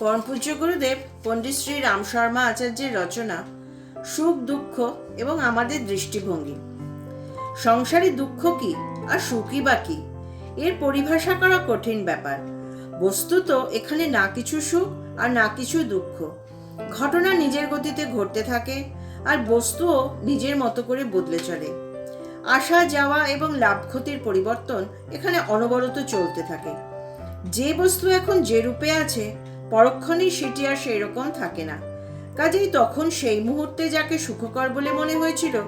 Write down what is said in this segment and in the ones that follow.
পরমপূজ্য গুরুদেব, পণ্ডিত শ্রী রাম শর্মা আচার্যের রচনা, সুখ, দুঃখ এবং আমাদের দৃষ্টিভঙ্গি। সংসারে দুঃখ কি আর সুখই বা কি? এর পরিভাষা করা কঠিন ব্যাপার। বস্তুত এখানে না কিছু সুখ আর না কিছু দুঃখ। ঘটনা নিজের গতিতে ঘটতে থাকে আর বস্তুও নিজের মতো করে বদলে চলে। আসা যাওয়া এবং লাভ ক্ষতির পরিবর্তন এখানে অনবরত চলতে থাকে। যে বস্তু এখন যে রূপে আছে পরক্ষণেই সেটি আর সেই রকম থাকে না। কাজেই তখন সেই মুহূর্তে যাকে সুখকর বলে মনে হয়েছিল,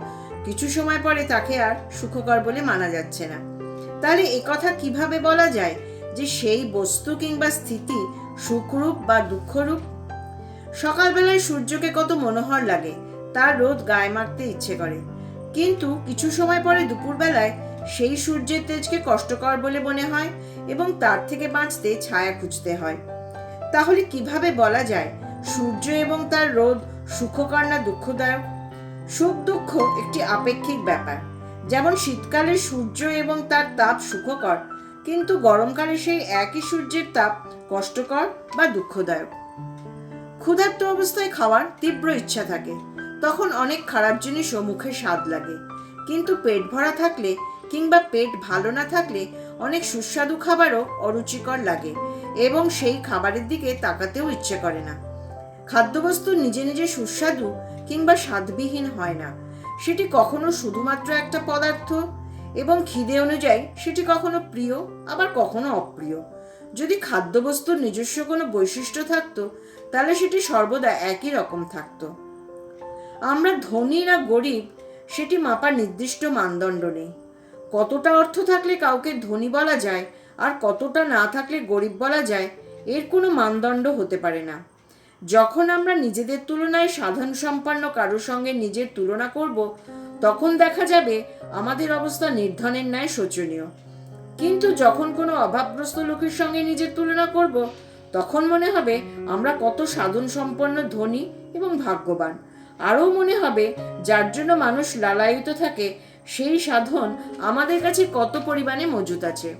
কিছু সময় পরে তাকে আর সুখকর বলে মানা যাচ্ছে না। তাহলে কথা কীভাবে বলা যায় যে সেই বস্তু কিংবা স্থিতি সুখরূপ বা দুঃখরূপ? সকালবেলায় সূর্যকে কত মনোহর লাগে, তার রোদ গায়ে মারতে ইচ্ছে করে। কিন্তু কিছু সময় পরে দুপুরবেলায় সেই সূর্যের তেজকে কষ্টকর বলে মনে হয় এবং তার থেকে বাঁচতে ছায়া খুঁজতে হয়। তাহলে কীভাবে বলা যায় সূর্য এবং তার রোদ সুখকর না দুঃখদায়ক? সুখ দুঃখ একটি আপেক্ষিক ব্যাপার। যেমন শীতকালে সূর্য এবং তার তাপ সুখকর, কিন্তু গরমকালে সেই একই সূর্যের তাপ কষ্টকর বা দুঃখদায়ক। ক্ষুধার্ত অবস্থায় খাওয়ার তীব্র ইচ্ছা থাকে। তখন অনেক খারাপ জিনিসও মুখে স্বাদ লাগে। কিন্তু পেট ভরা থাকলে কিংবা পেট ভালো না থাকলে অনেক সুস্বাদু খাবারও অরুচিকর লাগে এবং সেই খাবারের দিকে তাকাতেও ইচ্ছে করে না। খাদ্যবস্তু নিজে নিজে সুস্বাদু কিংবা স্বাদবিহীন হয় না। সেটি কখনো শুধুমাত্র একটা পদার্থ এবং খিদে অনুযায়ী সেটি কখনো প্রিয়, আবার কখনো অপ্রিয়। যদি খাদ্যবস্তুর নিজস্ব কোনো বৈশিষ্ট্য থাকতো, তাহলে সেটি সর্বদা একই রকম থাকতো। আমরা ধনী না গরিব, সেটি মাপার নির্দিষ্ট মানদণ্ড নেই। কতটা অর্থ থাকলে কাউকে ধনী বলা যায় আর কতটা না থাকলে গরিব বলা যায়, এর কোনো মানদণ্ড হতে পারে না। যখন আমরা নিজেদের তুলনায় সাধন সম্পন্ন কারোর সঙ্গে নিজের তুলনা করব, তখন দেখা যাবে আমাদের অবস্থা নির্ধনের ন্যায় শোচনীয়। কিন্তু যখন কোনো অভাবগ্রস্ত লোকের সঙ্গে নিজের তুলনা করব, তখন মনে হবে আমরা কত সাধন সম্পন্ন ধনী এবং ভাগ্যবান। আরও মনে হবে, যার জন্য মানুষ লালায়িত থাকে সেই সাধন আমাদের কাছে কত পরিমাণে মজুত আছে।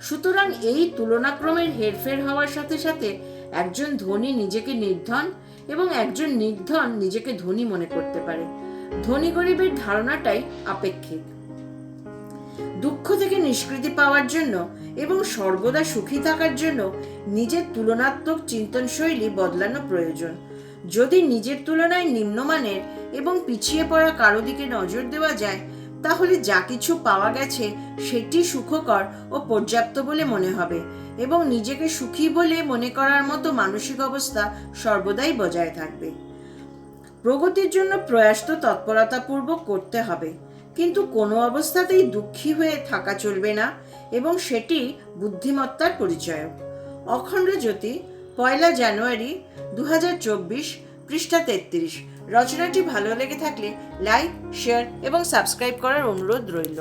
সুতরাং এই তুলনাক্রমের হেরফের হওয়ার সাথে সাথে একজন ধনী নিজেকে নির্ধন এবং একজন নির্ধন নিজেকে ধনী মনে করতে পারে। ধনী গরিবের ধারণাটাই আপেক্ষিক। দুঃখ থেকে নিষ্কৃতি পাওয়ার জন্য এবং সর্বদা সুখী থাকার জন্য নিজের তুলনাত্মক চিন্তন শৈলী বদলানো প্রয়োজন। যদি নিজের তুলনায় নিম্নমানের এবং পিছিয়ে পড়া কারও দিকে নজর দেওয়া যায় তাহলে যা কিছু পাওয়া গেছে সেটি সুখকর ও পর্যাপ্ত বলে মনে হবে এবং নিজেকে সুখী বলে মনে করার মতো মানসিক অবস্থা সর্বদাই বজায় থাকবে। প্রগতির জন্য প্রয়াস তো তৎপরতাপূর্বক করতে হবে, কিন্তু কোনো অবস্থাতেই দুঃখী হয়ে থাকা চলবে না এবং সেটি বুদ্ধিমত্তার পরিচয়। অখণ্ড জ্যোতি, পয়লা জানুয়ারি দু হাজার চব্বিশ পৃষ্ঠা তেত্রিশ। রচনাটি ভালো লেগে থাকলে লাইক শেয়ার এবং সাবস্ক্রাইব করার অনুরোধ রইল।